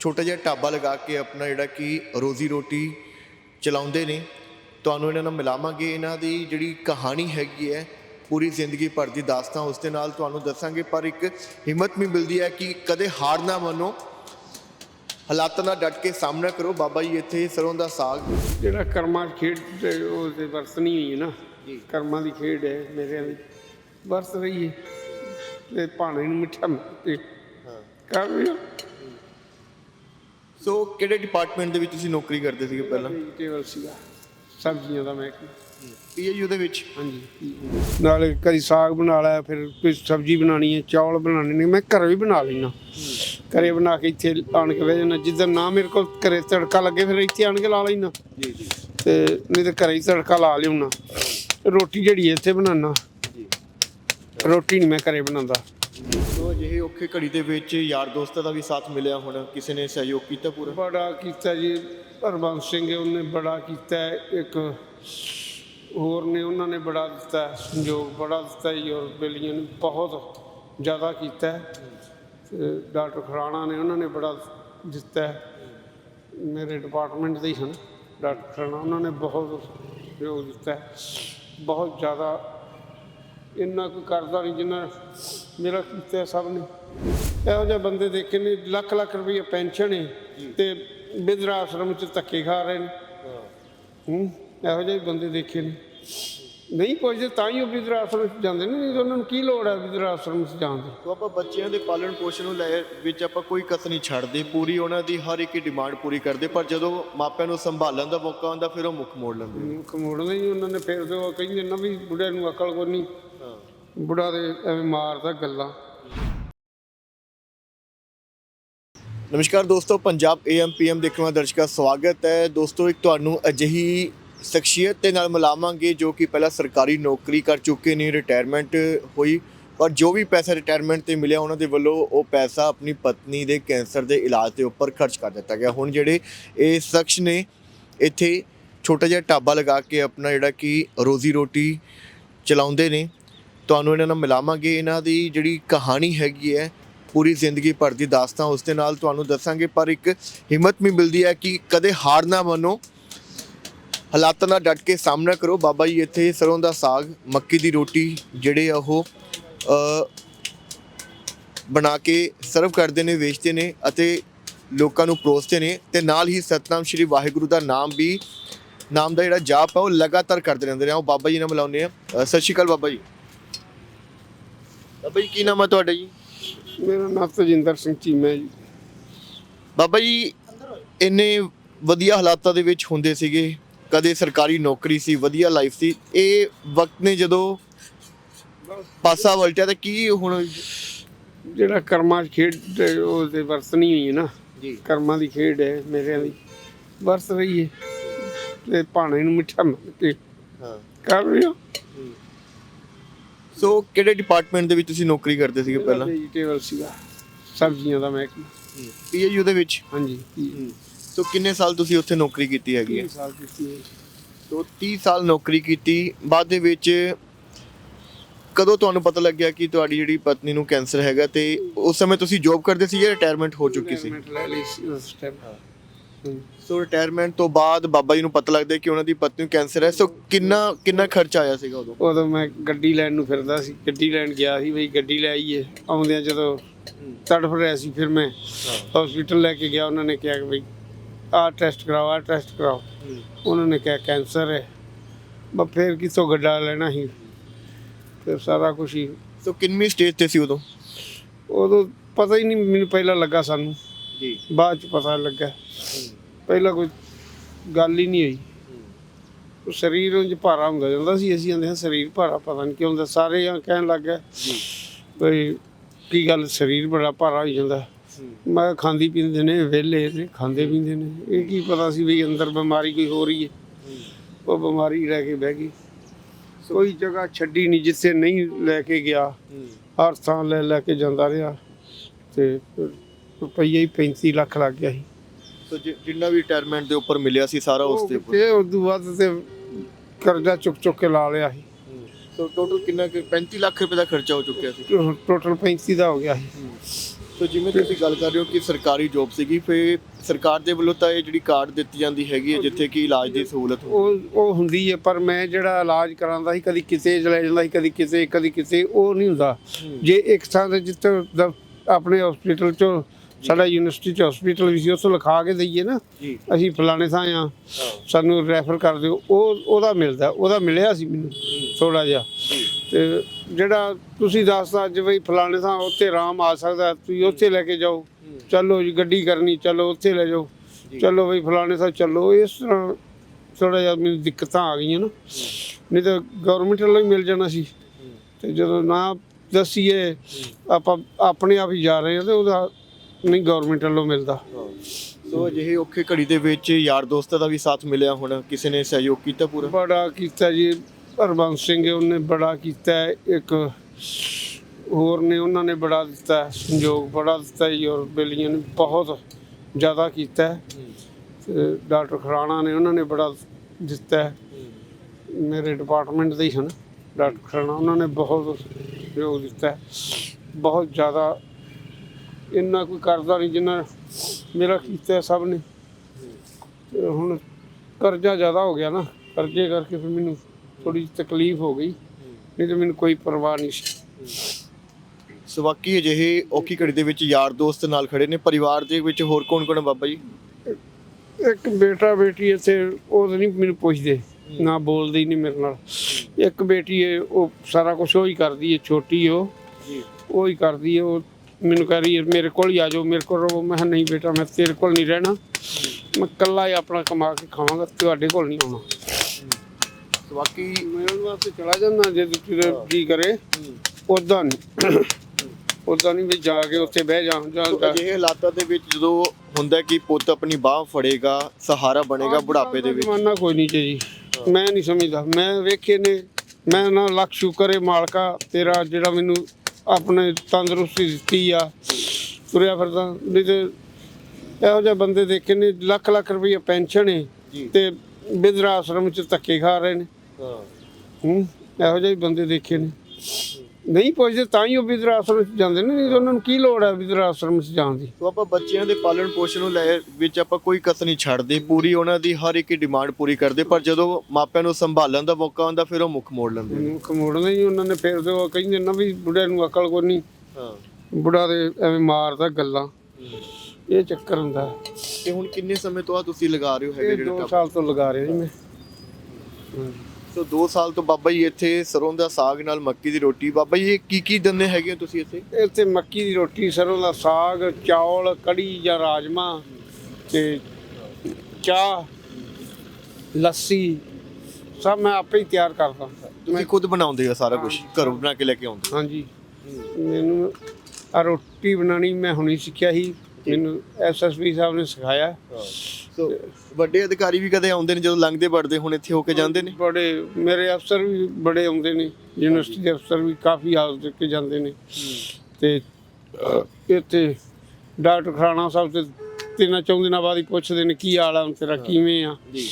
ਛੋਟਾ ਜਿਹਾ ਢਾਬਾ ਲਗਾ ਕੇ ਆਪਣਾ ਜਿਹੜਾ ਕਿ ਰੋਜ਼ੀ ਰੋਟੀ ਚਲਾਉਂਦੇ ਨੇ। ਤੁਹਾਨੂੰ ਇਹਨਾਂ ਨਾਲ ਮਿਲਾਵਾਂਗੇ। ਇਹਨਾਂ ਦੀ ਜਿਹੜੀ ਕਹਾਣੀ ਹੈਗੀ ਹੈ ਪੂਰੀ ਜ਼ਿੰਦਗੀ ਭਰ ਦੀ ਦਾਸਤਾਨ ਉਸ ਦੇ ਨਾਲ ਤੁਹਾਨੂੰ ਦੱਸਾਂਗੇ। ਪਰ ਇੱਕ ਹਿੰਮਤ ਵੀ ਮਿਲਦੀ ਹੈ ਕਿ ਕਦੇ ਹਾਰ ਨਾ ਮੰਨੋ। ਹਾਲਾਤਾਂ ਨਾਲ ਡਟ ਕੇ ਸਾਹਮਣਾ ਕਰੋ। ਬਾਬਾ ਜੀ ਇੱਥੇ ਸਰੋਂ ਦਾ ਸਾਗ। ਜਿਹੜਾ ਕਰਮਾਂ ਦੀ ਖੇਡ ਤੇ ਉਹ ਤੇ ਵਰਤਣੀ ਹੋਈ ਹੈ ਨਾ। ਕਰਮਾਂ ਦੀ ਖੇਡ ਹੈ ਮੇਰੇ ਦੀ ਵਰਤ ਰਹੀ ਹੈ। ਤੇ ਭਾਣੇ ਨੂੰ ਮਿੱਠਾ ਤੇ ਹਾਂ। ਕਰ ਰਹੀ ਸੋ ਕਿਹੜੇ ਡਿਪਾਰਟਮੈਂਟ ਦੇ ਵਿੱਚ ਤੁਸੀਂ ਨੌਕਰੀ ਕਰਦੇ ਸੀਗੇ ਪਹਿਲਾਂ? ਵੈਜੀਟੇਬਲ ਸੀਗਾ। ਸਬਜ਼ੀਆਂ ਦਾ ਮੈਂ ਪੀਏਯੂ ਦੇ ਵਿੱਚ? ਹਾਂਜੀ ਨਾਲੇ ਕਦੀ ਸਾਗ ਬਣਾ ਲਿਆ ਫਿਰ ਕੋਈ ਸਬਜ਼ੀ ਬਣਾਣੀ ਹੈ ਚੌਲ ਬਣਾਉਣੇ ਨੇ ਮੈਂ ਘਰ ਵੀ ਬਣਾ ਲੈਣਾ ਘਰੇ ਬਣਾ ਕੇ ਇੱਥੇ ਆਣ ਕੇ ਬਹਿ ਜਾਣਾ ਜਿੱਦਣ ਨਾ ਮੇਰੇ ਕੋਲ ਘਰੇ ਤੜਕਾ ਲੱਗੇ ਫਿਰ ਇੱਥੇ ਆਣ ਕੇ ਲਾ ਲੈਣਾ ਜੀ ਜੀ। ਤੇ ਨਹੀਂ ਤੇ ਘਰੇ ਹੀ ਤੜਕਾ ਲਾ ਲਿਉਣਾ ਰੋਟੀ ਜਿਹੜੀ ਇੱਥੇ ਬਣਾਉਣਾ। ਰੋਟੀ ਨਹੀਂ ਮੈਂ ਘਰੇ ਬਣਾਉਂਦਾ। ਔਖੇ ਘੜੀ ਦੇ ਵਿੱਚ ਯਾਰ ਦੋਸਤਾਂ ਦਾ ਵੀ ਸਾਥ ਮਿਲਿਆ ਹੁਣ, ਕਿਸੇ ਨੇ ਸਹਿਯੋਗ ਕੀਤਾ ਪੂਰਾ? ਬੜਾ ਕੀਤਾ ਜੀ ਹਰਬੰਸ ਸਿੰਘ ਉਹਨੇ ਬੜਾ ਕੀਤਾ, ਇੱਕ ਹੋਰ ਨੇ ਉਹਨਾਂ ਨੇ ਬੜਾ ਦਿੱਤਾ, ਸੰਯੋਗ ਬੜਾ ਦਿੱਤਾ ਜੀ, ਔਰ ਬੇਲੀਆਂ ਨੇ ਬਹੁਤ ਜ਼ਿਆਦਾ ਕੀਤਾ। ਤੇ ਡਾਕਟਰ ਖਰਾਣਾ ਨੇ ਉਹਨਾਂ ਨੇ ਬੜਾ ਦਿੱਤਾ। ਮੇਰੇ ਡਿਪਾਰਟਮੈਂਟ ਦੇ ਹੀ ਹਨ, ਡਾਕਟਰ ਖਰਾਣਾ, ਉਹਨਾਂ ਨੇ ਬਹੁਤ ਸਹਿਯੋਗ ਦਿੱਤਾ। ਬਹੁਤ ਜ਼ਿਆਦਾ ਇੰਨਾ ਕੋਈ ਕਰਦਾ ਨਹੀਂ ਜਿੰਨਾ ਮੇਰਾ ਕੀਤਾ ਸਭ ਨੇ। ਇਹੋ ਜਿਹੇ ਬੰਦੇ ਦੇਖੇ ਨੇ ਲੱਖ ਲੱਖ ਰੁਪਏ ਪੈਨਸ਼ਨ ਹੈ ਤੇ ਬਿਰਧ ਆਸ਼ਰਮ ਚ ਧੱਕੇ ਖਾ ਰਹੇ ਨੇ। ਹੂੰ ਇਹੋ ਜਿਹੇ ਬੰਦੇ ਦੇਖੇ ਨੇ। ਨਹੀਂ ਪੁੱਛਦੇ ਤਾਂ ਹੀ ਉਹ ਬਿਰਧ ਆਸ਼ਰਮ ਚ ਜਾਂਦੇ ਨੇ ਨਹੀਂ ਤਾਂ ਉਹਨਾਂ ਨੂੰ ਕੀ ਲੋੜ ਹੈ ਬਿਰਧ ਆਸ਼ਰਮ ਚ ਜਾਣ ਦੀ? ਸੋ ਆਪਾਂ ਬੱਚਿਆਂ ਦੇ ਪਾਲਣ ਪੋਸ਼ਣ ਨੂੰ ਲੈ ਵਿੱਚ ਆਪਾਂ ਕੋਈ ਕਸ ਨਹੀਂ ਛੱਡਦੇ ਪੂਰੀ ਉਹਨਾਂ ਦੀ ਹਰ ਇੱਕ ਡਿਮਾਂਡ ਪੂਰੀ ਕਰਦੇ ਪਰ ਜਦੋਂ ਮਾਪਿਆਂ ਨੂੰ ਸੰਭਾਲਣ ਦਾ ਮੌਕਾ ਆਉਂਦਾ ਫਿਰ ਉਹ ਮੁੱਖ ਮੋੜ ਲੈਂਦੇ ਨੇ। ਮੁੱਖ ਮੋੜਦੇ ਹੀ ਉਹਨਾਂ ਨੇ ਫਿਰ ਉਹ ਕਹਿੰਦੇ ਨਾ ਵੀ ਬੁੱਢੇ ਨੂੰ ਅਕਲ ਕੋਈ ਨਹੀਂ। ਹਾਂ। ਬੁੱਢਾ ਤੇ ਐਵੇਂ ਮਾਰਦਾ ਗੱਲਾਂ। ਨਮਸਕਾਰ ਦੋਸਤੋ ਪੰਜਾਬ ਏਐਮ ਪੀਐਮ ਦੇਖਣ ਵਾਲੇ ਦਰਸ਼ਕਾਂ ਦਾ ਸਵਾਗਤ ਹੈ। ਦੋਸਤੋ ਇੱਕ ਤੁਹਾਨੂੰ ਅਜਿਹੀ ਸ਼ਖਸੀਅਤ ਦੇ ਨਾਲ ਮਿਲਾਵਾਂਗੇ ਜੋ ਕਿ ਪਹਿਲਾਂ ਸਰਕਾਰੀ ਨੌਕਰੀ ਕਰ ਚੁੱਕੇ ਨੇ ਰਿਟਾਇਰਮੈਂਟ ਹੋਈ। ਪਰ ਜੋ ਵੀ ਪੈਸਾ ਰਿਟਾਇਰਮੈਂਟ ਤੇ ਮਿਲਿਆ, ਉਹਨਾਂ ਦੇ ਵੱਲੋਂ ਉਹ ਪੈਸਾ ਆਪਣੀ ਪਤਨੀ ਦੇ ਕੈਂਸਰ ਦੇ ਇਲਾਜ ਦੇ ਉੱਪਰ ਖਰਚ ਕਰ ਦਿੱਤਾ ਗਿਆ। ਹੁਣ ਜਿਹੜੇ ਇਹ ਸ਼ਖਸ ਨੇ, ਇੱਥੇ ਛੋਟਾ ਜਿਹਾ ਢਾਬਾ ਲਗਾ ਕੇ ਆਪਣਾ ਜਿਹੜਾ ਕਿ ਰੋਜ਼ੀ ਰੋਟੀ ਚਲਾਉਂਦੇ ਨੇ। ਤੁਹਾਨੂੰ ਇਹਨਾਂ ਨਾਲ ਮਿਲਾਵਾਂਗੇ। ਇਹਨਾਂ ਦੀ ਜਿਹੜੀ ਕਹਾਣੀ ਹੈਗੀ ਹੈ, ਪੂਰੀ ਜ਼ਿੰਦਗੀ ਭਰ ਦੀ ਦਾਸਤਾਨ, ਉਸ ਦੇ ਨਾਲ ਤੁਹਾਨੂੰ ਦੱਸਾਂਗੇ। ਪਰ ਇੱਕ ਹਿੰਮਤ ਵੀ ਮਿਲਦੀ ਹੈ ਕਿ ਕਦੇ ਹਾਰ ਨਾ ਮੰਨੋ। ਹਾਲਾਤਾਂ ਨਾਲ ਡਟ ਕੇ ਸਾਹਮਣਾ ਕਰੋ। ਬਾਬਾ ਜੀ ਇੱਥੇ ਸਰੋਂ ਦਾ ਸਾਗ ਮੱਕੀ ਦੀ ਰੋਟੀ ਜਿਹੜੇ ਆ ਉਹ ਬਣਾ ਕੇ ਸਰਵ ਕਰਦੇ ਨੇ ਵੇਚਦੇ ਨੇ ਅਤੇ ਲੋਕਾਂ ਨੂੰ ਪਰੋਸਦੇ ਨੇ ਤੇ ਨਾਲ ਹੀ ਸਤਨਾਮ ਸ਼੍ਰੀ ਵਾਹਿਗੁਰੂ ਦਾ ਨਾਮ ਵੀ ਨਾਮ ਦਾ ਜਿਹੜਾ ਜਾਪ ਹੈ ਉਹ ਲਗਾਤਾਰ ਕਰਦੇ ਰਹਿੰਦੇ ਨੇ। ਉਹ ਬਾਬਾ ਜੀ ਨਾਲ ਮਿਲਾਉਂਦੇ ਆ ਸਤਿ ਸ਼੍ਰੀ ਅਕਾਲ ਬਾਬਾ ਜੀ। ਬਾਬਾ ਜੀ ਕੀ ਨਾਮ ਹੈ ਤੁਹਾਡਾ ਜੀ? ਮੇਰਾ ਨਾਮ ਤਜਿੰਦਰ ਸਿੰਘ ਚੀਮਾ ਜੀ। ਬਾਬਾ ਜੀ ਇੰਨੇ ਵਧੀਆ ਹਾਲਾਤਾਂ ਦੇ ਵਿੱਚ ਹੁੰਦੇ ਸੀਗੇ। ਕਦੇ ਸਰਕਾਰੀ ਨੌਕਰੀ ਸੀ ਵਧੀਆ ਲਾਈਫ ਸੀ। ਇਹ ਵਕਤ ਨੇ ਜਦੋਂ ਪਾਸਾ ਵਲਟਿਆ ਤਾਂ ਕੀ ਹੁਣ ਜਿਹੜਾ ਕਰਮਾਂ ਦੀ ਖੇਡ ਤੇ ਉਹ ਤੇ ਵਰਤਣੀ ਹੋਈ ਹੈ ਨਾ। ਜੀ। ਕਰਮਾਂ ਦੀ ਖੇਡ ਹੈ ਮੇਰੇ ਦੀ। ਵਰਤ ਰਹੀ ਹੈ। ਤੇ ਭਾਣੇ ਨੂੰ ਮਿੱਠਾ ਮੰਨ ਕੇ ਹਾਂ। ਕਰ ਰਹੀ ਹਾਂ? ਸੋ ਕਿਹੜੇ ਡਿਪਾਰਟਮੈਂਟ ਦੇ ਵਿੱਚ ਤੁਸੀਂ ਨੌਕਰੀ ਕਰਦੇ ਸੀਗੇ ਪਹਿਲਾਂ? ਵੈਜੀਟੇਬਲ ਸੀਗਾ। ਸਬਜ਼ੀਆਂ ਦਾ ਮਹਿਕਮਾ। ਪੀਏਯੂ ਦੇ ਵਿੱਚ? ਹਾਂਜੀ ਸੋ ਕਿੰਨੇ ਸਾਲ ਤੁਸੀਂ ਉੱਥੇ ਨੌਕਰੀ ਕੀਤੀ ਹੈਗੀ ਹੈ? 30 ਸਾਲ ਕੀਤੀ ਹੈ ਸੋ 30 ਸਾਲ ਨੌਕਰੀ ਕੀਤੀ ਬਾਅਦ ਦੇ ਵਿੱਚ ਕਦੋਂ ਤੁਹਾਨੂੰ ਪਤਾ ਲੱਗਿਆ ਕਿ ਤੁਹਾਡੀ ਜਿਹੜੀ ਪਤਨੀ ਨੂੰ ਕੈਂਸਰ ਹੈਗਾ ਤੇ ਉਸ ਸਮੇਂ ਤੁਸੀਂ ਜੌਬ ਕਰਦੇ ਸੀ ਜਾਂ ਰਿਟਾਇਰਮੈਂਟ ਹੋ ਚੁੱਕੀ ਸੀ? Retirement ਲੈ ਲਈ ਸੀ ਉਸ ਟਾਈਮ ਸੋ ਰਿਟਾਇਰਮੈਂਟ ਤੋਂ ਬਾਅਦ ਬਾਬਾ ਜੀ ਨੂੰ ਪਤਾ ਲੱਗਦਾ ਕਿ ਉਹਨਾਂ ਦੀ ਪਤਨੀ ਨੂੰ ਕੈਂਸਰ ਹੈ। ਸੋ ਕਿੰਨਾ ਕਿੰਨਾ ਖਰਚਾ ਆਇਆ ਸੀਗਾ ਉਦੋਂ? ਉਦੋਂ ਮੈਂ ਗੱਡੀ ਲੈਣ ਨੂੰ ਫਿਰਦਾ ਸੀ। ਗੱਡੀ ਲੈਣ ਗਿਆ ਸੀ ਬਈ ਗੱਡੀ ਲੈ ਆਈਏ। ਆਉਂਦਿਆਂ ਜਦੋਂ ਤੜਫ ਰਿਹਾ ਸੀ ਫਿਰ ਮੈਂ ਹਸਪੀਟਲ ਲੈ ਕੇ ਗਿਆ। ਉਹਨਾਂ ਨੇ ਕਿਹਾ ਕਿ ਬਈ ਆਹ ਟੈਸਟ ਕਰਾਓ ਆਹ ਟੈਸਟ ਕਰਾਓ। ਉਹਨਾਂ ਨੇ ਕਿਹਾ ਕੈਂਸਰ ਹੈ। ਮੈਂ ਫਿਰ ਕਿਥੋਂ ਗੱਡਾ ਲੈਣਾ ਸੀ? ਫਿਰ ਸਾਰਾ ਕੁਝ ਹੀ। ਸੋ ਕਿੰਨਵੀਂ ਸਟੇਜ ਤੇ ਸੀ ਉਦੋਂ? ਉਦੋਂ ਪਤਾ ਹੀ ਨਹੀਂ ਮੈਨੂੰ ਪਹਿਲਾਂ ਲੱਗਾ ਸਾਨੂੰ। ਜੀ। ਬਾਅਦ ਚ ਪਤਾ ਲੱਗਾ। ਪਹਿਲਾਂ ਕੋਈ ਗੱਲ ਹੀ ਨਹੀਂ ਹੋਈ। ਉਹ ਸਰੀਰ ਉਂਝ ਭਾਰਾ ਹੁੰਦਾ ਜਾਂਦਾ ਸੀ। ਅਸੀਂ ਆਂਦੇ ਹਾਂ ਸਰੀਰ ਭਾਰਾ ਪਤਾ ਨਹੀਂ ਕਿਉਂ ਹੁੰਦਾ। ਸਾਰੇ ਆ ਕਹਿਣ ਲੱਗ ਗਏ ਜੀ। ਬਈ ਕੀ ਗੱਲ? ਸਰੀਰ ਬੜਾ ਭਾਰਾ ਹੋ ਜਾਂਦਾ। ਮੈਂ ਖਾਂਦੀ ਪੀਂਦੇ ਨੇ ਵਿਹਲੇ ਨੇ ਖਾਂਦੇ ਪੀਂਦੇ ਨੇ। ਇਹ ਕੀ ਪਤਾ ਸੀ ਵੀ ਅੰਦਰ ਬਿਮਾਰੀ ਕੋਈ ਹੋ ਰਹੀ ਹੈ? ਉਹ ਬਿਮਾਰੀ ਰਹਿ ਕੇ ਬਹਿ ਗਈ। ਕੋਈ ਜਗ੍ਹਾ ਛੱਡੀ ਨਹੀਂ ਜਿੱਥੇ ਨਹੀਂ ਲੈ ਕੇ ਗਿਆ। ਹਰ ਥਾਂ ਲੈ ਲੈ ਕੇ ਜਾਂਦਾ ਰਿਹਾ। ਤੇ ਰੁਪਈਆ ਹੀ 35 ਲੱਖ ਲੱਗ ਗਿਆ ਸੀ। ਸੋ ਜਿ- ਜਿੰਨਾ ਵੀ ਰਿਟਾਇਰਮੈਂਟ ਦੇ ਉੱਪਰ ਮਿਲਿਆ ਸੀ ਸਾਰਾ ਉਸ ਦੇ ਉੱਪਰ? ਤੇ ਉਸ ਤੋਂ ਬਾਅਦ ਤੇ ਕਰਜ਼ਾ ਚੁੱਕ ਚੁੱਕ ਕੇ ਲਾ ਲਿਆ ਸੀ। ਸੋ ਟੋਟਲ ਕਿੰਨਾ ਕੁ 35 ਲੱਖ ਰੁਪਏ ਦਾ ਖਰਚਾ ਹੋ ਚੁੱਕਿਆ ਸੀ? ਟੋਟਲ 35 ਦਾ ਹੋ ਗਿਆ ਸੀ। ਸੋ ਜਿਵੇਂ ਤੁਸੀਂ ਗੱਲ ਕਰ ਰਹੇ ਹੋ ਕਿ ਸਰਕਾਰੀ ਜੌਬ ਸੀਗੀ ਫਿਰ ਸਰਕਾਰ ਦੇ ਵੱਲੋਂ ਤਾਂ ਇਹ ਜਿਹੜੀ ਕਾਰਡ ਦਿੱਤੀ ਜਾਂਦੀ ਹੈਗੀ ਹੈ ਜਿੱਥੇ ਕਿ ਇਲਾਜ ਦੀ ਸਹੂਲਤ ਉਹ ਉਹ ਹੁੰਦੀ ਹੈ ਪਰ ਮੈਂ ਜਿਹੜਾ ਇਲਾਜ ਕਰਾਉਂਦਾ ਸੀ ਕਦੀ ਕਿਤੇ ਚਲੇ ਜਾਂਦਾ ਸੀ ਕਦੀ ਕਿਤੇ ਕਦੀ ਕਿਤੇ ਉਹ ਨਹੀਂ ਹੁੰਦਾ। ਜੇ ਇੱਕ ਥਾਂ ਤੇ ਜਿੱਥੇ ਆਪਣੇ ਹਸਪੀਟਲ ਚੋਂ ਸਾਡਾ ਯੂਨੀਵਰਸਿਟੀ ਚ ਹਸਪੀਟਲ ਵੀ ਸੀ ਉੱਥੋਂ ਲਿਖਾ ਕੇ ਦਈਏ ਨਾ। ਅਸੀਂ ਫਲਾਣੇ ਥਾਂ ਆ ਸਾਨੂੰ ਰੈਫਰ ਕਰ ਦਿਓ। ਉਹ ਉਹਦਾ ਮਿਲਦਾ ਉਹਦਾ ਮਿਲਿਆ ਸੀ ਮੈਨੂੰ ਥੋੜਾ ਜਿਹਾ। ਤੇ ਜਿਹੜਾ ਤੁਸੀਂ ਦੱਸਦਾ ਅੱਜ ਬਈ ਫਲਾਣੇ ਥਾਂ ਉੱਥੇ ਆਰਾਮ ਆ ਸਕਦਾ ਤੁਸੀਂ ਉੱਥੇ ਲੈ ਕੇ ਜਾਓ। ਚਲੋ ਜੀ ਗੱਡੀ ਕਰਨੀ ਚਲੋ ਉੱਥੇ ਲੈ ਜਾਓ। ਚਲੋ ਬਈ ਫਲਾਣੇ ਥਾਂ ਚਲੋ। ਇਸ ਤਰ੍ਹਾਂ ਥੋੜਾ ਜਿਹਾ ਮੈਨੂੰ ਦਿੱਕਤਾਂ ਆ ਗਈਆਂ ਨਾ। ਨਹੀਂ ਤਾਂ ਗਵਰਨਮੈਂਟ ਵੱਲੋਂ ਹੀ ਮਿਲ ਜਾਣਾ ਸੀ। ਤੇ ਜਦੋਂ ਨਾ ਦੱਸੀਏ ਆਪਾਂ ਆਪਣੇ ਆਪ ਹੀ ਜਾ ਰਹੇ ਹਾਂ ਤੇ ਉਹਦਾ ਨਹੀਂ ਗਵਰਨਮੈਂਟ ਵੱਲੋਂ ਮਿਲਦਾ ਸੋ ਅਜਿਹੇ ਔਖੇ ਘੜੀ ਦੇ ਵਿੱਚ ਯਾਰ ਦੋਸਤਾਂ ਦਾ ਵੀ ਸਾਥ ਮਿਲਿਆ ਹੁਣ ਕਿਸੇ ਨੇ ਸਹਿਯੋਗ ਕੀਤਾ ਪੂਰਾ ਬੜਾ ਕੀਤਾ ਜੀ ਹਰਬੰਸ ਸਿੰਘ ਉਹਨੇ ਬੜਾ ਕੀਤਾ ਹੈ। ਇੱਕ ਹੋਰ ਨੇ ਉਹਨਾਂ ਨੇ ਬੜਾ ਦਿੱਤਾ ਹੈ, ਸੰਯੋਗ ਬੜਾ ਦਿੱਤਾ ਜੀ ਔਰ ਬੇਲੀਆਂ ਨੇ ਬਹੁਤ ਜ਼ਿਆਦਾ ਕੀਤਾ ਹੈ। ਤੇ ਡਾਕਟਰ ਖਰਾਣਾ ਨੇ ਉਹਨਾਂ ਨੇ ਬੜਾ ਦਿੱਤਾ ਹੈ। ਮੇਰੇ ਡਿਪਾਰਟਮੈਂਟ ਦੇ ਹੀ ਹਨ ਡਾਕਟਰ ਖਰਾਣਾ ਉਹਨਾਂ ਨੇ ਬਹੁਤ ਸਹਿਯੋਗ ਦਿੱਤਾ ਹੈ। ਬਹੁਤ ਜ਼ਿਆਦਾ ਇੰਨਾ ਕੋਈ ਕਰਦਾ ਨਹੀਂ ਜਿੰਨਾ ਮੇਰਾ ਕੀਤਾ ਸਭ ਨੇ। ਤੇ ਹੁਣ ਕਰਜ਼ਾ ਜ਼ਿਆਦਾ ਹੋ ਗਿਆ ਨਾ ਕਰਜ਼ੇ ਕਰਕੇ ਫਿਰ ਮੈਨੂੰ ਥੋੜੀ ਤਕਲੀਫ ਹੋ ਗਈ। ਨਹੀਂ ਤਾਂ ਮੈਨੂੰ ਕੋਈ ਪਰਵਾਹ ਨਹੀਂ ਸੀ। ਸੋ ਬਾਕੀ ਅਜਿਹੇ ਔਖੀ ਘੜੀ ਦੇ ਵਿੱਚ ਯਾਰ ਦੋਸਤ ਨਾਲ ਖੜੇ ਨੇ ਪਰਿਵਾਰ ਦੇ ਵਿੱਚ ਹੋਰ ਕੌਣ ਕੌਣ ਬਾਬਾ ਜੀ? ਇੱਕ ਬੇਟਾ ਬੇਟੀ ਇੱਥੇ ਉਹ ਨਹੀਂ ਮੈਨੂੰ ਪੁੱਛਦੇ ਨਾ ਬੋਲਦੇ ਨਹੀਂ ਮੇਰੇ ਨਾਲ। ਇੱਕ ਬੇਟੀ ਹੈ ਉਹ ਸਾਰਾ ਕੁਝ ਉਹ ਹੀ ਕਰਦੀ ਹੈ ਛੋਟੀ ਉਹ। ਉਹ ਹੀ ਕਰਦੀ ਹੈ ਉਹ ਮੈਨੂੰ ਕਹਿ ਰਹੀ ਹੈ ਮੇਰੇ ਕੋਲ ਹੀ ਆ ਜਾਓ ਮੇਰੇ ਕੋਲ ਰਹੋ। ਮੈਂ ਨਹੀਂ ਬੇਟਾ ਮੈਂ ਤੇਰੇ ਕੋਲ ਨਹੀਂ ਰਹਿਣਾ। ਮੈਂ ਇਕੱਲਾ ਹੀ ਆਪਣਾ ਕਮਾ ਕੇ ਖਾਵਾਂਗਾ ਤੁਹਾਡੇ ਕੋਲ ਨਹੀਂ ਆਉਣਾ। ਬਾਕੀ ਮੈਂ ਉਹਦੇ ਵਾਸਤੇ ਚਲਾ ਜਾਂਦਾ ਜੇ ਤੁਸੀਂ ਜੀ ਕਰੇ ਉਦਾਂ ਨਹੀਂ। ਉਦਾਂ ਨਹੀਂ ਵੀ ਜਾ ਕੇ ਉੱਥੇ ਬਹਿ ਜਾ ਸੋ ਜਾਂ। ਅਜਿਹੇ ਹਾਲਾਤਾਂ ਦੇ ਵਿੱਚ ਜਦੋਂ ਹੁੰਦਾ ਕਿ ਪੁੱਤ ਆਪਣੀ ਬਾਹ ਫੜੇਗਾ ਸਹਾਰਾ ਬਣੇਗਾ ਬੁਢਾਪੇ ਦੇ ਵਿੱਚ। ਜ਼ਮਾਨਾ ਕੋਈ ਨਹੀਂ ਜੀ। ਮੈਂ ਨਹੀਂ ਸਮਝਦਾ। ਮੈਂ ਵੇਖੇ ਨੇ ਮੈਂ ਨਾ ਲੱਖ ਸ਼ੁਕਰ ਹੈ ਮਾਲਕਾ ਤੇਰਾ ਜਿਹੜਾ ਮੈਨੂੰ ਆਪਣੇ ਤੰਦਰੁਸਤੀ ਦਿੱਤੀ ਆ ਤੁਰਿਆ ਫਿਰਦਾ। ਨਹੀਂ ਤੇ ਇਹੋ ਜਿਹੇ ਬੰਦੇ ਦੇਖੇ ਨੇ ਲੱਖ ਲੱਖ ਰੁਪਏ ਪੈਨਸ਼ਨ ਹੈ ਤੇ ਬਿਧਰਾ ਆਸ਼ਰਮ ਚ ਧੱਕੇ ਖਾ ਰਹੇ ਨੇ। ਹਾਂ। ਹੂੰ ਇਹੋ ਜਿਹੇ ਬੰਦੇ ਦੇਖੇ ਨੇ। ਨਹੀਂ ਪੁੱਛਦੇ ਤਾਂ ਹੀ ਉਹ ਬਿਧਰਾ ਆਸ਼ਰਮ ਚ ਜਾਂਦੇ ਨੇ ਨਹੀਂ ਤਾਂ ਉਹਨਾਂ ਨੂੰ ਕੀ ਲੋੜ ਹੈ ਬਿਧਰਾ ਆਸ਼ਰਮ ਚ ਜਾਣ ਦੀ? ਸੋ ਆਪਾਂ ਬੱਚਿਆਂ ਦੇ ਪਾਲਣ ਪੋਸ਼ਣ ਨੂੰ ਲੈ ਵਿੱਚ ਆਪਾਂ ਕੋਈ ਕਸ ਨਹੀਂ ਛੱਡਦੇ ਪੂਰੀ ਉਹਨਾਂ ਦੀ ਹਰ ਇੱਕ ਡਿਮਾਂਡ ਪੂਰੀ ਕਰਦੇ ਪਰ ਜਦੋਂ ਮਾਪਿਆਂ ਨੂੰ ਸੰਭਾਲਣ ਦਾ ਮੌਕਾ ਆਉਂਦਾ ਫਿਰ ਉਹ ਮੁੱਖ ਮੋੜ ਲੈਂਦੇ ਨੇ। ਕਮੋੜਨਾ ਹੀ ਉਹਨਾਂ ਨੇ ਫਿਰ ਤੇ ਉਹ ਕਹਿੰਦੇ ਨਾ ਵੀ ਬੁੱਢੇ ਨੂੰ ਅਕਲ ਕੋਈ ਨਹੀਂ। ਹਾਂ। ਬੁੱਢਾ ਤੇ ਐਵੇਂ ਮਾਰਦਾ ਗੱਲਾਂ। ਇਹ ਚੱਕਰ ਹੁੰਦਾ। ਹੈ। ਤੇ ਹੁਣ ਕਿੰਨੇ ਸਮੇਂ ਤੋਂ ਆ ਤੁਸੀਂ ਲਗਾ ਰਹੇ ਹੋ ਹੈਗੇ ਇਹ ਜਿਹੜੇ 2 ਟੱਪ ਸਾਲ ਤੋਂ ਲਗਾ ਰਿਹਾ ਜੀ ਮੈਂ। ਸੋ 2 ਸਾਲ ਤੋਂ ਬਾਬਾ ਜੀ ਇੱਥੇ ਸਰੋਂ ਦਾ ਸਾਗ ਨਾਲ ਮੱਕੀ ਦੀ ਰੋਟੀ। ਬਾਬਾ ਜੀ ਇਹ ਕੀ ਕੀ ਦਿੰਦੇ ਹੈਗੇ ਹੋ ਤੁਸੀਂ ਇੱਥੇ? ਇੱਥੇ ਮੱਕੀ ਦੀ ਰੋਟੀ ਸਰੋਂ ਦਾ ਸਾਗ ਚੌਲ ਕੜੀ ਜਾਂ ਰਾਜਮਾ ਤੇ ਚਾਹ ਲੱਸੀ ਸਭ ਮੈਂ ਆਪੇ ਹੀ ਤਿਆਰ ਕਰਦਾ। ਤੁਸੀਂ ਖੁਦ ਬਣਾਉਂਦੇ ਹੋ ਸਾਰਾ ਕੁਝ ਘਰੋਂ ਬਣਾ ਕੇ ਲੈ ਕੇ ਆਉਂਦੇ ਹਾਂਜੀ। ਮੈਨੂੰ ਆ ਰੋਟੀ ਬਣਾਣੀ ਮੈਂ ਹੁਣੀ ਸਿੱਖਿਆ ਸੀ। ਮੈਨੂੰ ਐਸਐਸਪੀ ਸਾਹਿਬ ਨੇ ਸਿਖਾਇਆ। ਸੋ ਵੱਡੇ ਅਧਿਕਾਰੀ ਵੀ ਕਦੇ ਆਉਂਦੇ ਨੇ ਜਦੋਂ ਲੰਘਦੇ ਵੜਦੇ ਹੁਣ ਇੱਥੇ ਹੋ ਕੇ ਜਾਂਦੇ ਨੇ? ਬੜੇ ਮੇਰੇ ਅਫਸਰ ਵੀ ਬੜੇ ਆਉਂਦੇ ਨੇ ਯੂਨੀਵਰਸਿਟੀ ਦੇ ਅਫਸਰ ਵੀ ਕਾਫੀ ਹਾਲ ਦੇ ਕੇ ਜਾਂਦੇ ਨੇ। ਤੇ ਇੱਥੇ ਡਾਕਟਰ ਖਰਾਣਾ ਸਾਹਿਬ ਤੇ ਤਿੰਨਾਂ ਚੌਂ ਦਿਨਾਂ ਬਾਅਦ ਹੀ ਪੁੱਛਦੇ ਨੇ ਕੀ ਹਾਲ ਆ ਤੇਰਾ ਕਿਵੇਂ ਆ? ਜੀ।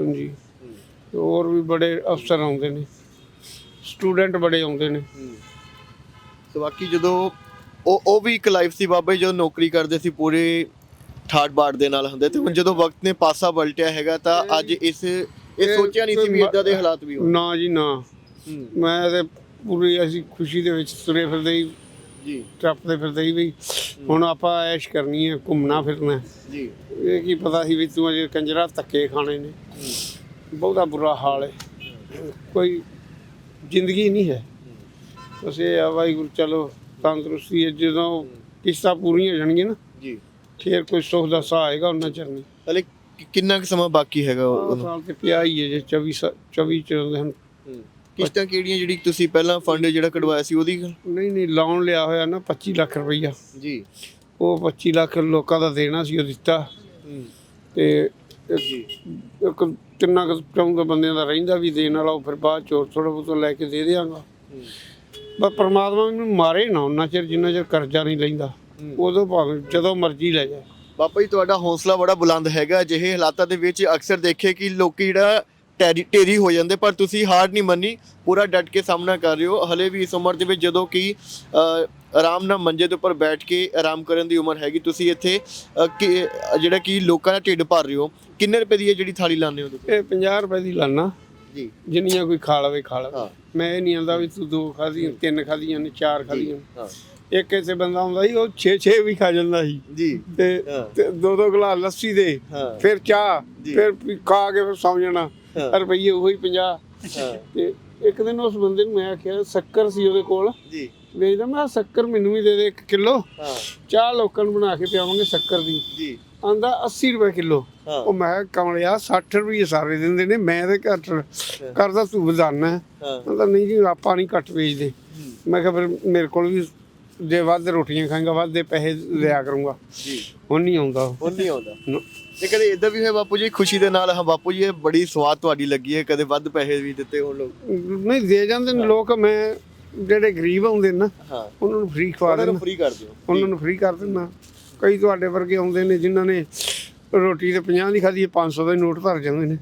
ਹਾਂਜੀ। ਤੇ ਹੋਰ ਵੀ ਬੜੇ ਅਫਸਰ ਆਉਂਦੇ ਨੇ। ਸਟੂਡੈਂਟ ਬੜੇ ਆਉਂਦੇ ਨੇ। ਸੋ ਬਾਕੀ ਜਦੋਂ ਉਹ ਉਹ ਵੀ ਇੱਕ ਲਾਈਫ ਸੀ ਬਾਬਾ ਜੀ ਜਦੋਂ ਨੌਕਰੀ ਕਰਦੇ ਸੀ ਪੂਰੇ ਠਾਠ ਬਾੜ ਦੇ ਨਾਲ ਹੁੰਦੇ ਤੇ ਹੁਣ ਜਦੋਂ ਵਕਤ ਨੇ ਪਾਸਾ ਪਲਟਿਆ ਹੈਗਾ ਤਾਂ ਅੱਜ ਇਸ ਇਹ ਸੋਚਿਆ ਨਹੀਂ ਸੀ ਵੀ ਇਦਾਂ ਦੇ ਹਾਲਾਤ ਵੀ ਹੋਣ। ਨਾ ਜੀ ਨਾ। ਮੈਂ ਤੇ ਪੂਰੀ ਅਸੀਂ ਖੁਸ਼ੀ ਦੇ ਵਿੱਚ ਤੁਰੇ ਫਿਰਦੇ ਹੀ ਜੀ। ਟੱਪਦੇ ਫਿਰਦੇ ਹੀ ਵੀ ਹੁਣ ਆਪਾਂ ਐਸ਼ ਕਰਨੀ ਹੈ ਘੁੰਮਣਾ ਫਿਰਨਾ। ਹੈ। ਜੀ। ਇਹ ਕੀ ਪਤਾ ਸੀ ਵੀ ਤੂੰ ਅਜੇ ਕੰਜਰਾ ਧੱਕੇ ਖਾਣੇ ਨੇ। ਬਹੁਤਾ ਬੁਰਾ ਹਾਲ ਹੈ। ਕੋਈ ਜ਼ਿੰਦਗੀ ਨਹੀਂ ਹੈ। ਇਹ ਆ ਵਾਹਿਗੁਰੂ ਚਲੋ। ਤੰਦਰੁਸਤੀ ਹੈ ਜਦੋਂ ਕਿਸ਼ਤਾਂ ਪੂਰੀਆਂ ਹੋ ਜਾਣਗੀਆਂ ਨਾ ਜੀ। ਫੇਰ ਕੋਈ ਸੁੱਖ ਦਾ ਸਾਹ ਆਏਗਾ ਉਹਨਾਂ ਚਿਰ ਨਹੀਂ। ਹਲੇ ਕਿੰਨਾ ਕੁ ਸਮਾਂ ਬਾਕੀ ਹੈਗਾ ਉਹਨੂੰ ਸਾਲ ਤੇ ਪਿਆ ਹੀ ਹੈ ਜੇ 24 ਸਾ- 24 ਚੱਲਦੇ ਹਨ। ਕਿਸ਼ਤਾਂ ਕਿਹੜੀਆਂ ਜਿਹੜੀ ਤੁਸੀਂ ਪਹਿਲਾਂ ਫੰਡ ਜਿਹੜਾ ਕਢਵਾਇਆ ਸੀ ਉਹਦੀ ਗੱਲ? ਨਹੀਂ ਨਹੀਂ ਲੋਨ ਲਿਆ ਹੋਇਆ ਨਾ 25 ਲੱਖ ਰੁਪਈਆ। ਜੀ। ਉਹ 25 ਲੱਖ ਲੋਕਾਂ ਦਾ ਦੇਣਾ ਸੀ ਉਹ ਦਿੱਤਾ। ਤੇ ਇੱਕ- ਜੀ। ਇੱਕ ਤਿੰਨਾਂ ਕੁ ਚੌਂਕ ਬੰਦਿਆਂ ਦਾ ਰਹਿੰਦਾ ਵੀ ਦੇਣ ਵਾਲਾ ਉਹ ਫਿਰ ਬਾਅਦ ਚੋਂ ਥੋੜਾ ਬਹੁਤਾ ਲੈ ਕੇ ਦੇ ਦਿਆਂਗਾ। ਬਸ ਪ੍ਰਮਾਤਮਾ ਮੈਨੂੰ ਮਾਰੇ ਨਾ ਉਹਨਾਂ ਚਿਰ ਜਿੰਨਾ ਚਿਰ ਕਰਜ਼ਾ ਨਹੀਂ ਲੈਂਦਾ ਉਦੋਂ ਭਾਵੇਂ ਜਦੋਂ ਮਰਜ਼ੀ ਲੈ ਜਾ ਬਾਬਾ ਜੀ ਤੁਹਾਡਾ ਹੌਸਲਾ ਬੜਾ ਬੁਲੰਦ ਹੈਗਾ। ਅਜਿਹੇ ਹਾਲਾਤਾਂ ਦੇ ਵਿੱਚ ਅਕਸਰ ਦੇਖੇ ਕਿ ਲੋਕੀ ਜਿਹੜਾ ਟੈਰੀ ਹੋ ਜਾਂਦੇ ਪਰ ਤੁਸੀਂ ਹਾਰ ਨਹੀਂ ਮੰਨੀ ਪੂਰਾ ਡਟ ਕੇ ਸਾਹਮਣਾ ਕਰ ਰਹੇ ਹੋ। ਹਲੇ ਵੀ ਇਸ ਉਮਰ ਦੇ ਵਿੱਚ ਜਦੋਂ ਕਿ ਆਰਾਮ ਨਾਲ ਮੰਜੇ ਦੇ ਉੱਪਰ ਬੈਠ ਕੇ ਆਰਾਮ ਕਰਨ ਦੀ ਉਮਰ ਹੈਗੀ ਤੁਸੀਂ ਇੱਥੇ ਜਿਹੜਾ ਕਿ ਲੋਕਾਂ ਦਾ ਢਿੱਡ ਭਰ ਰਹੇ ਹੋ। ਕਿੰਨੇ ਰੁਪਏ ਦੀ ਇਹ ਜਿਹੜੀ ਥਾਲੀ ਲਾਉਂਦੇ ਹੋ ਤੁਸੀਂ? ਇਹ 50 ਰੁਪਏ ਦੀ ਲਾਨਾ। ਜੀ। ਜਿੰਨੀਆਂ ਕੋਈ ਖਾ ਲਵੇ ਖਾ ਲਵੇ ਮੈਂ ਇਹ ਨਹੀਂ ਆਂਦਾ ਵੀ ਤੂੰ ਦੋ ਖਾਧੀਆਂ ਤਿੰਨ ਖਾਧੀਆਂ ਨੇ ਚਾਰ ਖਾਧੀਆਂ। ਹਾਂ। ਇੱਕ ਐਸੇ ਬੰਦਾ ਹੁੰਦਾ ਸੀ ਉਹ 6 6 ਵੀ ਖਾ ਜਾਂਦਾ ਸੀ। ਜੀ। ਤੇ ਦੋ ਦੋ ਗਲਾਸ ਲੱਸੀ ਦੇ ਫਿਰ ਚਾਹ। ਫਿਰ ਖਾ ਕੇ ਫਿਰ ਸੌਂ ਜਾਣਾ। ਰੁਪਈਏ ਉਹੀ 50 ਹਾਂ। ਤੇ ਇੱਕ ਦਿਨ ਉਸ ਬੰਦੇ ਨੂੰ ਮੈਂ ਆਖਿਆ ਸ਼ੱਕਰ ਸੀ ਉਹਦੇ ਕੋਲ। ਜੀ। ਵੇਚਦਾ ਮੈਂ ਕਿਹਾ, ਸ਼ੱਕਰ ਮੈਨੂੰ ਵੀ ਦੇ ਦੇ 1 ਕਿਲੋ। ਹਾਂ। ਚਾਹ ਲੋਕਾਂ ਨੂੰ ਬਣਾ ਕੇ ਪਿਆਵਾਂਗੇ ਸ਼ੱਕਰ ਦੀ। ਜੀ। ਆਂਦਾ 80 ਰੁਪਏ ਕਿਲੋ। ਉਹ ਮੈਂ ਕਿਹਾ, ਕਮਲਿਆ 60 ਰੁਪਏ ਸਾਰੇ ਦਿੰਦੇ ਨੇ ਮੈਂ ਤੇ ਘੱਟ ਕਰਦਾ ਤੂੰ ਵਧਾਨਾ ਹਾਂ। ਕਹਿੰਦਾ ਨਹੀਂ ਜੀ ਆਪਾਂ ਨਹੀਂ ਘੱਟ ਵੇਚਦੇ। ਮੈਂ ਕਿਹਾ ਫਿਰ ਮੇਰੇ ਕੋਲ ਵੀ ਜੇ ਵੱਧ ਰੋਟੀਆਂ ਖਾਂਗਾ ਵੱਧ ਦੇ ਪੈਸੇ ਲਿਆ ਕਰੂੰਗਾ। ਜੀ। ਹੁਣ ਨਹੀਂ ਆਉਂਦਾ ਉਹ। ਉਹ ਨਹੀਂ ਆਉਂਦਾ। ਨਾ। ਤੇ ਕਦੇ ਇਦਾਂ ਵੀ ਹੋਇਆ ਬਾਪੂ ਜੀ ਖੁਸ਼ੀ ਦੇ ਨਾਲ? ਹਾਂ ਬਾਪੂ ਜੀ ਇਹ ਬੜੀ ਸਵਾਦ ਤੁਹਾਡੀ ਲੱਗੀ ਹੈ ਕਦੇ ਵੱਧ ਪੈਸੇ ਵੀ ਦਿੱਤੇ ਹੋਣ ਲੋਕ। ਨਹੀਂ ਦੇ ਜਾਂਦੇ ਨੇ ਲੋਕ ਮੈਂ ਜਿਹੜੇ ਗਰੀਬ ਆਉਂਦੇ ਨੇ ਨਾ ਹਾਂ। ਉਹਨਾਂ ਨੂੰ ਫ੍ਰੀ ਖਵਾ ਉਹਨਾਂ ਨੂੰ ਦਿੰਦਾ। ਫ੍ਰੀ ਕਰ ਦਿਓ। ਉਹਨਾਂ ਨੂੰ ਫ੍ਰੀ ਕਰ ਦਿੰਦਾ। ਕਈ ਤੁਹਾਡੇ ਵਰਗੇ ਆਉਂਦੇ ਨੇ ਜਿਨ੍ਹਾਂ ਨੇ ਰੋਟੀ ਤੇ 50 ਦੀ ਹੈ 500 ਦਾ ਨੋਟ ਭਰ ਜਾਂਦੇ ਨੇ।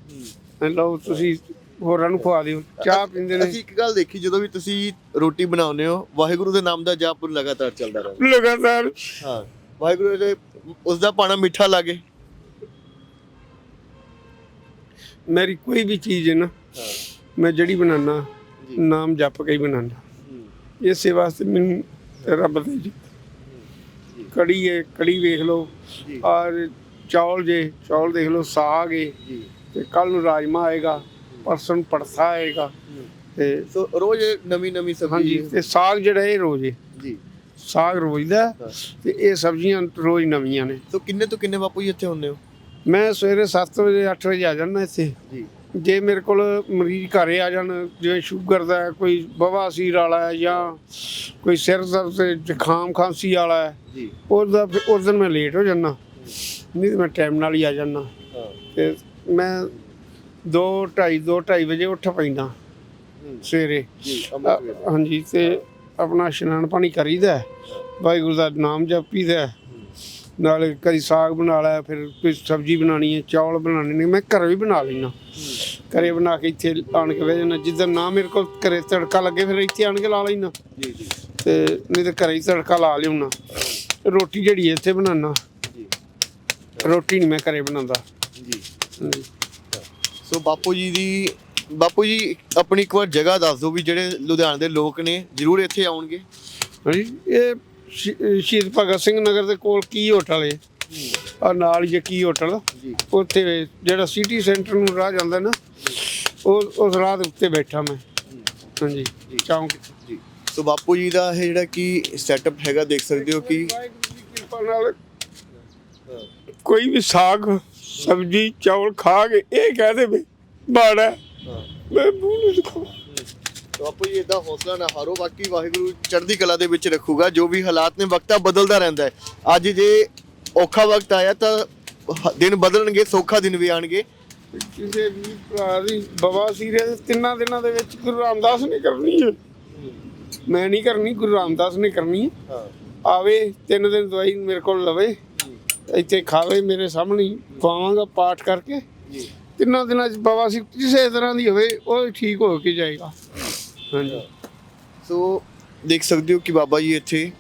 ਲਓ ਤੁਸੀਂ ਹੋਰਾਂ ਨੂੰ ਖਵਾ ਦਿਓ ਚਾਹ ਪੀਂਦੇ ਨੇ। ਅਸੀਂ ਇੱਕ ਗੱਲ ਦੇਖੀ ਜਦੋਂ ਵੀ ਤੁਸੀਂ ਰੋਟੀ ਬਣਾਉਂਦੇ ਹੋ ਵਾਹਿਗੁਰੂ ਦੇ ਨਾਮ ਦਾ ਜਾਪ ਲਗਾਤਾਰ ਚੱਲਦਾ ਰਹਿੰਦਾ। ਲਗਾਤਾਰ। ਹਾਂ ਵਾਹਿਗੁਰੂ ਦੇ ਉਸ ਦਾ ਪਾਣਾ ਮਿੱਠਾ ਲੱਗੇ। ਮੇਰੀ ਕੋਈ ਵੀ ਚੀਜ਼ ਹੈ ਨਾ ਮੈਂ ਜਿਹੜੀ ਬਣਾਉਣਾ। ਨਾਮ ਜਪ ਕੇ ਹੀ ਬਣਾਉਣਾ ਇਸੇ ਵਾਸਤੇ ਮੈਨੂੰ ਰੱਬ ਦੇ ਜੀ। ਕੜੀ ਹੈ ਕੜੀ ਵੇਖ ਲਓ। ਔਰ ਚੌਲ ਜੇ ਚੌਲ ਦੇਖ ਲਓ ਸਾਗ ਹੈ ਜੀ। ਤੇ ਕੱਲ ਨੂੰ ਰਾਜਮਾ ਆਏਗਾ ਪਰਸੋਂ ਨੂੰ ਪੜਥਾ ਆਏਗਾ। ਤੇ ਸੋ ਰੋਜ਼ ਨਵੀਂ ਨਵੀਂ ਹਾਂਜੀ ਸਬਜ਼ੀ ਤੇ ਸਾਗ ਜਿਹੜਾ ਇਹ ਰੋਜ਼ ਜੀ। ਸਾਗ ਰੋਜ਼ ਦਾ। ਤੇ ਇਹ ਸਬਜ਼ੀਆਂ ਰੋਜ਼ ਨਵੀਆਂ ਨੇ। ਸੋ ਕਿੰਨੇ ਤੋਂ ਕਿੰਨੇ ਬਾਪੂ ਜੀ ਇੱਥੇ ਹੁੰਦੇ ਹੋ? ਮੈਂ ਸਵੇਰੇ 7 ਵਜੇ 8 ਵਜੇ ਆ ਜਾਂਦਾ ਇੱਥੇ। ਜੀ। ਜੇ ਮੇਰੇ ਕੋਲ ਮਰੀਜ਼ ਘਰੇ ਆ ਜਾਣ ਜਿਵੇਂ ਸ਼ੂਗਰ ਦਾ ਹੈ, ਕੋਈ ਬਵਾਸੀਰ ਵਾਲਾ ਹੈ ਜਾਂ ਕੋਈ ਸਿਰ ਦਰਦ ਤੇ ਜ਼ੁਕਾਮ ਖਾਂਸੀ ਵਾਲਾ ਹੈ ਜੀ। ਉਸ ਦਿਨ ਮੈਂ ਲੇਟ ਹੋ ਜਾਂਦਾ। ਨਹੀਂ ਮੈਂ ਟਾਈਮ ਨਾਲ ਹੀ ਆ ਜਾਂਦਾ। ਤੇ ਮੈਂ 2 2:30 2 2:30 ਵਜੇ ਉੱਠ ਪੈਂਦਾ ਸਵੇਰੇ। ਹਾਂਜੀ ਤੇ ਆਪਣਾ ਇਸ਼ਨਾਨ ਪਾਣੀ ਕਰੀਦਾ। ਵਾਹਿਗੁਰੂ ਦਾ ਨਾਮ ਜਪੀਦਾ। ਨਾਲੇ ਕਦੀ ਸਾਗ ਬਣਾ ਲਿਆ ਫਿਰ ਕੋਈ ਸਬਜ਼ੀ ਬਣਾਣੀ ਹੈ ਚੌਲ ਬਣਾਉਣੇ ਨੇ ਮੈਂ ਘਰੇ ਵੀ ਬਣਾ ਲੈਣਾ ਘਰੇ ਬਣਾ ਕੇ ਇੱਥੇ ਆਣ ਕੇ ਬਹਿ ਜਾਣਾ ਜਿੱਦਾਂ ਨਾ ਮੇਰੇ ਕੋਲ ਘਰੇ ਤੜਕਾ ਲੱਗੇ ਫਿਰ ਇੱਥੇ ਆਣ ਕੇ ਲਾ ਲੈਣਾ ਜੀ ਜੀ। ਤੇ ਨਹੀਂ ਤੇ ਘਰੇ ਹੀ ਤੜਕਾ ਲਾ ਲਿਆਉਣਾ। ਰੋਟੀ ਜਿਹੜੀ ਇੱਥੇ ਬਣਾਉਣਾ। ਰੋਟੀ ਨਹੀਂ ਮੈਂ ਘਰੇ ਬਣਾਉਂਦਾ। ਜੀ। ਹਾਂਜੀ। ਸੋ ਬਾਪੂ ਜੀ ਦੀ ਬਾਪੂ ਜੀ ਆਪਣੀ ਇੱਕ ਵਾਰ ਜਗ੍ਹਾ ਦੱਸ ਦਿਓ ਵੀ ਜਿਹੜੇ ਲੁਧਿਆਣੇ ਦੇ ਲੋਕ ਨੇ ਜ਼ਰੂਰ ਇੱਥੇ ਆਉਣਗੇ। ਹਾਂਜੀ ਇਹ ਸ਼ਹੀ- ਸ਼ਹੀਦ ਭਗਤ ਸਿੰਘ ਨਗਰ ਦੇ ਕੋਲ ਕੀ ਹੋਟਲ ਹੈ ਆ ਨਾਲ ਹੀ ਹੈ ਕੀ ਹੋਟਲ? ਜੀ। ਉੱਥੇ ਜਿਹੜਾ ਸਿਟੀ ਸੈਂਟਰ ਨੂੰ ਰਾਹ ਜਾਂਦਾ ਨਾ ਉਹ ਉਸ ਰਾਹ ਦੇ ਉੱਤੇ ਬੈਠਾ ਮੈਂ। ਹਾਂਜੀ ਚੌਂਕ। 'ਚ। ਜੀ। ਸੋ ਬਾਪੂ ਜੀ ਦਾ ਇਹ ਜਿਹੜਾ ਕਿ ਸੈਟਅਪ ਹੈਗਾ ਦੇਖ ਸਕਦੇ ਹੋ ਕਿ ਵਾਹਿਗੁਰੂ ਦੀ ਕਿਰਪਾ ਨਾਲ ਕੋਈ ਵੀ ਸਾਗ ਸਬਜੀ ਚੌਲ ਖਾ ਕੇ ਇਹ ਕਹਿ ਦੇਵੇ ਬਾੜਾ ਮੈਂ ਮੂੰਹ ਨਹੀਂ ਦਿਖਾਉਂ। ਸੋ ਬਾਪੂ ਜੀ ਇਦਾਂ ਹੌਸਲਾ ਨਾ ਹਾਰੋ ਬਾਕੀ ਵਾਹਿਗੁਰੂ ਚੜ੍ਹਦੀ ਕਲਾ ਦੇ ਵਿੱਚ ਰੱਖੂਗਾ ਜੋ ਵੀ ਹਾਲਾਤ ਨੇ ਵਕਤਾ ਬਦਲਦਾ ਰਹਿੰਦਾ ਹੈ। ਅੱਜ ਜੇ ਔਖਾ ਵਕਤ ਆਇਆ ਤਾਂ ਹ- ਦਿਨ ਬਦਲਣਗੇ ਸੌਖਾ ਦਿਨ ਵੀ ਆਣਗੇ। ਕਿਸੇ ਵੀ ਭਰਾ ਦੀ ਬਵਾ ਸੀਰੇ ਤਿੰਨਾਂ ਦਿਨਾਂ ਦੇ ਵਿੱਚ ਗੁਰੂ ਰਾਮਦਾਸ ਨੇ ਕਰਨੀ ਹੈ। ਮੈਂ ਨਹੀਂ ਕਰਨੀ ਗੁਰੂ ਰਾਮਦਾਸ ਨੇ ਕਰਨੀ ਹੈ। ਹਾਂ। ਆਵੇ ਤਿੰਨ ਦਿਨ ਦਵਾਈ ਮੇਰੇ ਕੋਲ ਲਵੇ। ਇੱਥੇ ਖਾਵੇ ਮੇਰੇ ਸਾਹਮਣੇ ਖਵਾਵਾਂਗਾ ਪਾਠ ਕਰਕੇ। ਜੀ। ਤਿੰਨਾਂ ਦਿਨਾਂ ਚ ਬਾਬਾ ਸੀ ਕਿਸੇ ਤਰ੍ਹਾਂ ਦੀ ਹੋਵੇ ਉਹ ਠੀਕ ਹੋ ਕੇ ਜਾਏਗਾ। ਹਾਂਜੀ। ਸੋ ਦੇਖ ਸਕਦੇ ਹੋ ਕਿ ਬਾਬਾ ਜੀ ਇੱਥੇ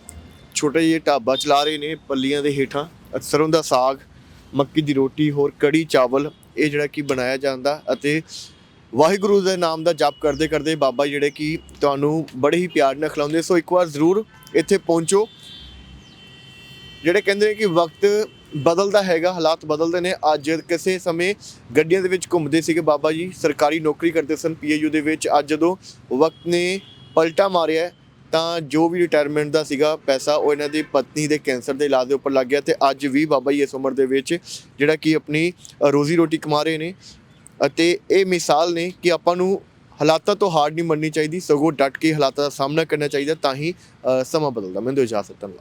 ਛੋਟਾ ਜਿਹਾ ਢਾਬਾ ਚਲਾ ਰਹੇ ਨੇ ਪੱਲੀਆਂ ਦੇ ਹੇਠਾਂ ਸਰੋਂ ਦਾ ਸਾਗ ਮੱਕੀ ਦੀ ਰੋਟੀ ਹੋਰ ਕੜੀ ਚਾਵਲ ਇਹ ਜਿਹੜਾ ਕਿ ਬਣਾਇਆ ਜਾਂਦਾ ਅਤੇ ਵਾਹਿਗੁਰੂ ਦੇ ਨਾਮ ਦਾ ਜਪ ਕਰਦੇ ਕਰਦੇ ਬਾਬਾ ਜੀ ਜਿਹੜੇ ਕਿ ਤੁਹਾਨੂੰ ਬੜੇ ਹੀ ਪਿਆਰ ਨਾਲ ਖਿਲਾਉਂਦੇ ਸੋ ਇੱਕ ਵਾਰ ਜ਼ਰੂਰ ਇੱਥੇ ਪਹੁੰਚੋ। ਜਿਹੜੇ ਕਹਿੰਦੇ ਨੇ ਕਿ ਵਕਤ ਬਦਲਦਾ ਹੈਗਾ, ਹਾਲਾਤ ਬਦਲਦੇ ਨੇ। ਅੱਜ ਕਿਸੇ ਸਮੇਂ ਗੱਡੀਆਂ ਦੇ ਵਿੱਚ ਘੁੰਮਦੇ ਸੀਗੇ ਬਾਬਾ ਜੀ, ਸਰਕਾਰੀ ਨੌਕਰੀ ਕਰਦੇ ਸਨ ਪੀਏਯੂ ਦੇ ਵਿੱਚ। ਅੱਜ ਜਦੋਂ ਵਕਤ ਨੇ ਪਲਟਾ ਮਾਰਿਆ, ਤਾਂ ਜੋ ਵੀ ਰਿਟਾਇਰਮੈਂਟ ਦਾ ਸੀਗਾ ਪੈਸਾ, ਉਹ ਇਹਨਾਂ ਦੀ ਪਤਨੀ ਦੇ ਕੈਂਸਰ ਦੇ ਇਲਾਜ ਦੇ ਉੱਪਰ ਲੱਗ ਗਿਆ ਤੇ ਅੱਜ ਵੀ ਬਾਬਾ ਜੀ ਇਸ ਉਮਰ ਦੇ ਵਿੱਚ ਜਿਹੜਾ ਕਿ ਆਪਣੀ ਰੋਜ਼ੀ ਰੋਟੀ ਕਮਾ ਰਹੇ ਨੇ। ਅਤੇ ਇਹ ਮਿਸਾਲ ਨੇ ਕਿ ਆਪਾਂ ਨੂੰ ਹਾਲਾਤਾਂ ਤੋਂ ਹਾਰ ਨਹੀਂ ਮੰਨਣੀ ਚਾਹੀਦੀ, ਸਗੋਂ ਡਟ ਕੇ ਹਾਲਾਤਾਂ ਦਾ ਸਾਹਮਣਾ ਕਰਨਾ ਚਾਹੀਦਾ ਤਾਂ ਹੀ ਸਮਾਂ ਬਦਲਦਾ। ਮੈਨੂੰ ਇਜਾਜ਼ਤ ਧੰਨਵਾਦ।